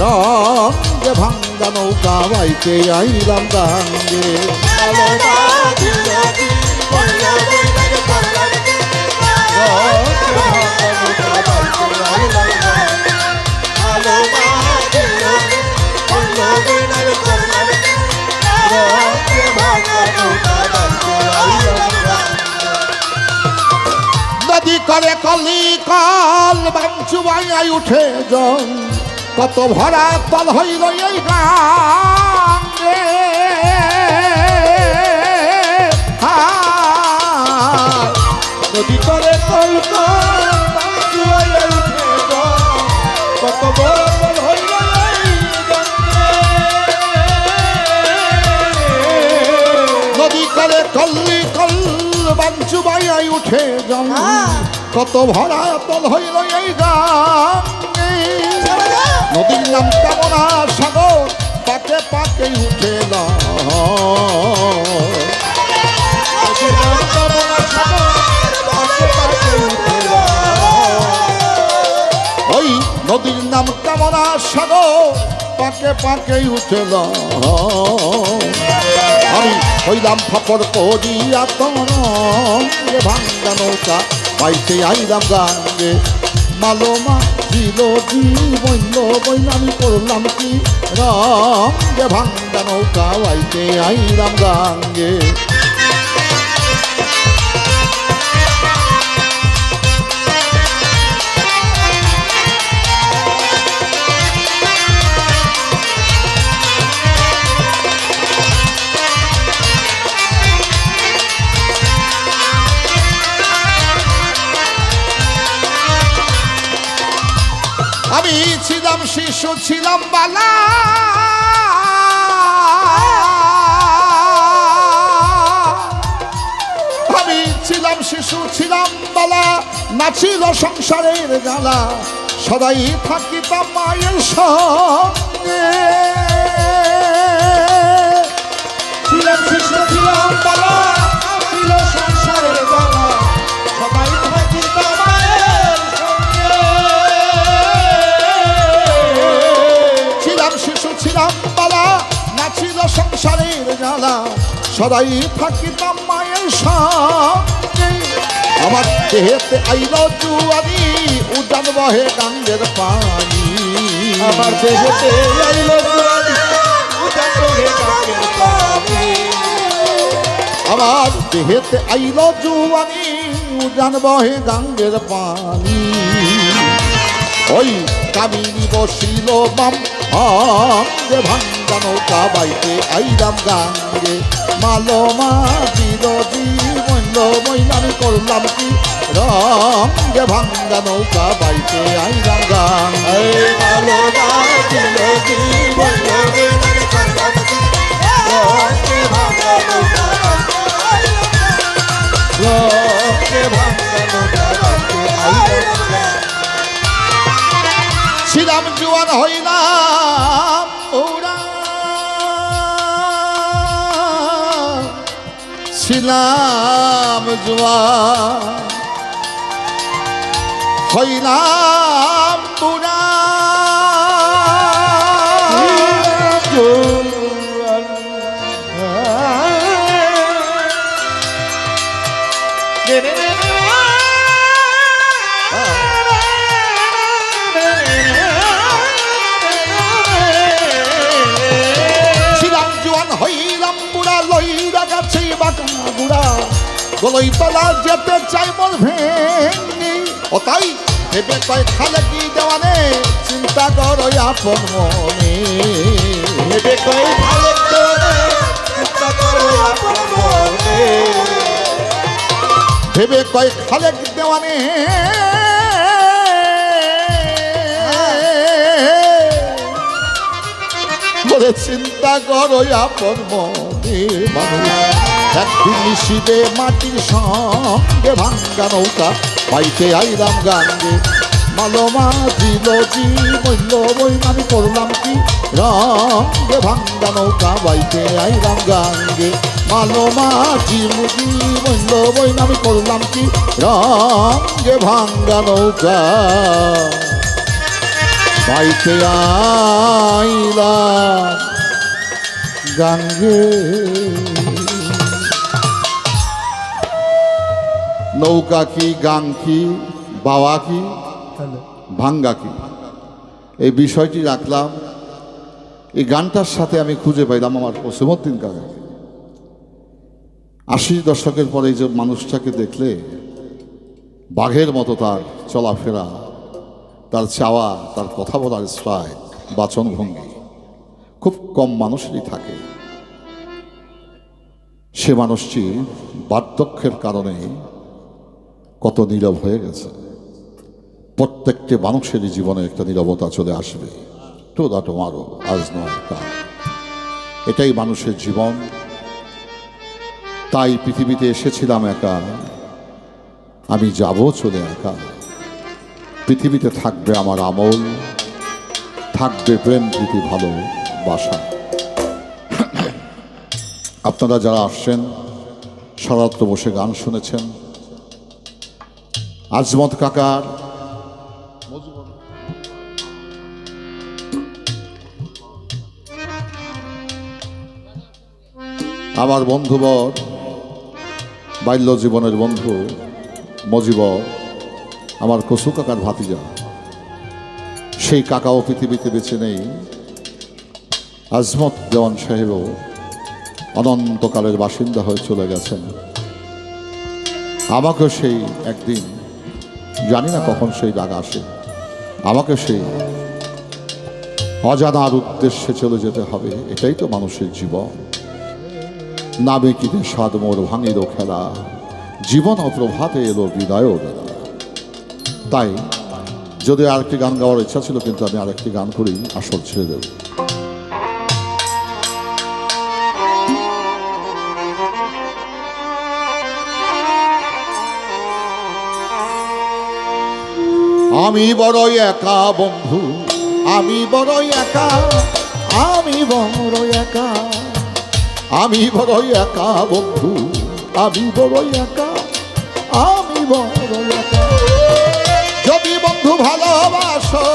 রঙে ভাঙ্গা নৌকা বাইতে আইলাম নদী করে কলি কল বাঞ্চু বাঙাই উঠে জল। কত ভরা তল হইল এই হায়। নদী করে কত বড় তল হইল এই নদী করে কল্লি কল বাঞ্চু বাইয়াই উঠে জল। কত ভরা তল হইল এই গাঙ্গে নদীর নাম কামনা সাগর? পাকে পাকে উঠে নদীর নাম কামনা সাগর পাকে পাকে উঠে ওই নদীর নাম কামনা সাগর? পাকে পাকে উঠল আমি হইলাম ফাপড় করিয়া তরঙ্গে ভাঙ্গা নৌকা, পাইতে আইলাম গাঙ্গে। মালোমা ছিল কি বৈন্য বৈন আমি করলাম কি? রাম যে ভাঙ্গা নৌকা বাইতে আই রাম গাঙ্গে। আমি ছিলাম শিশু, ছিলাম বালা। আমি ছিলাম শিশু, ছিলাম বালা নাছিল সংসারের জ্বালা সদাই থাকিতাম মায়ের সঙ্গে। ছিলাম সদাই থাকিতাম মায়ের সঙ্গে আমার দেহেতে আইল জুয়ারি উজান বহে গাঙ্গের পানি। আমার দেহেতে আইল জুয়ারি উজান বহে গাঙ্গের পানি। আমার দেহেতে আইল জুয়ানি উজান বহে গাঙ্গের পানি। ওই কামিনী বসিল বাম। অঙ্গে ভাঙ্গা নৌকা বাইতে আইলাম গাঙ্গে। মালমা দিল মইল মইলাম করলাম কি? রঙ্গে ভাঙ্গা নৌকা বাইতে আইলাম গাঙ্গে। মালমা দিল জীবন ছিলাম জোয়া হইলাম পুরা গলই তলা যেতে চাই মোর ও তাই ভেবে কয় খালে কি দেওয়ানে চিন্তা করো আপন মনে। ভেবে কয় খালে চিন্তা করো আপন মনে। ভেবে কয় খালে কি দেওয়ানে চিন্তা করো আপন মনে। মানুষ একদিন নিশিবে মাটির সঙ্গে ভাঙ্গা নৌকা, পাইতে আইলাম গাঙ্গে। মালমা দিল মূল্য বই আমি করলাম কি? রঙ্গে ভাঙ্গা নৌকা বাইতে আইলাম গাঙ্গে। মালমা জিমুজি মূল্য বই আমি করলাম কি? রঙ্গে ভাঙ্গা নৌকা। বাইতে আইলাম গাঙ্গে। নৌকা কি গাং কি বাবা কি ভাঙ্গা কি? এই বিষয়টি রাখলাম। এই গানটার সাথে আমি খুঁজে পাইলাম আমার পশ্চিমদ্দিন কাকাকে। আশি দশকের পরে এই যে মানুষটাকে দেখলে বাঘের মতো তার চলাফেরা তার চাওয়া তার কথা বলার স্টাইল বাচনভঙ্গি খুব কম মানুষেরই থাকে। সে মানুষটি বার্ধক্যের কারণে কত নীরব হয়ে গেছে। প্রত্যেকটি মানুষেরই জীবনে একটা নীরবতা চলে আসবে। তো দাটো মারো, আজ নয়, কাল। এটাই মানুষের জীবন। তাই পৃথিবীতে এসেছিলাম একা। আমি যাব চলে একা। পৃথিবীতে থাকবে আমার আমল, থাকবে প্রেম প্রীতি ভালোবাসা আপনারা যারা আসছেন সারাত্র বসে গান শুনেছেন। আজমত কাকার। আমার বন্ধুবর, বাল্য জীবনের বন্ধু মজিবর, আমার কসু কাকার ভাতিজা। সেই কাকাও পৃথিবীতে বেছে নেই। আজমত দেওয়ান সাহেবও অনন্তকালের বাসিন্দা হয়ে চলে গেছেন। আমাকেও সেই একদিন জানি না কখন সেই ডাক আসে। আমাকে সেই অজানার উদ্দেশ্যে চলে যেতে হবে। এটাই তো মানুষের জীবন। নাবিকিতে সাদ মোর ভাঙিল খেলা। জীবন অপ্রভাতে এলো বিদায় বেলা। তাই যদি আরেকটি গান গাওয়ার ইচ্ছা ছিল, কিন্তু আমি আরেকটি গান করি, আসর ছেড়ে দেব। আমি বড় একা, বন্ধু। আমি বড় একা, আমি বড় একা। আমি বড় একা, বন্ধু। আমি বড় একা, আমি বড় একা। যদি বন্ধু ভালোবাসো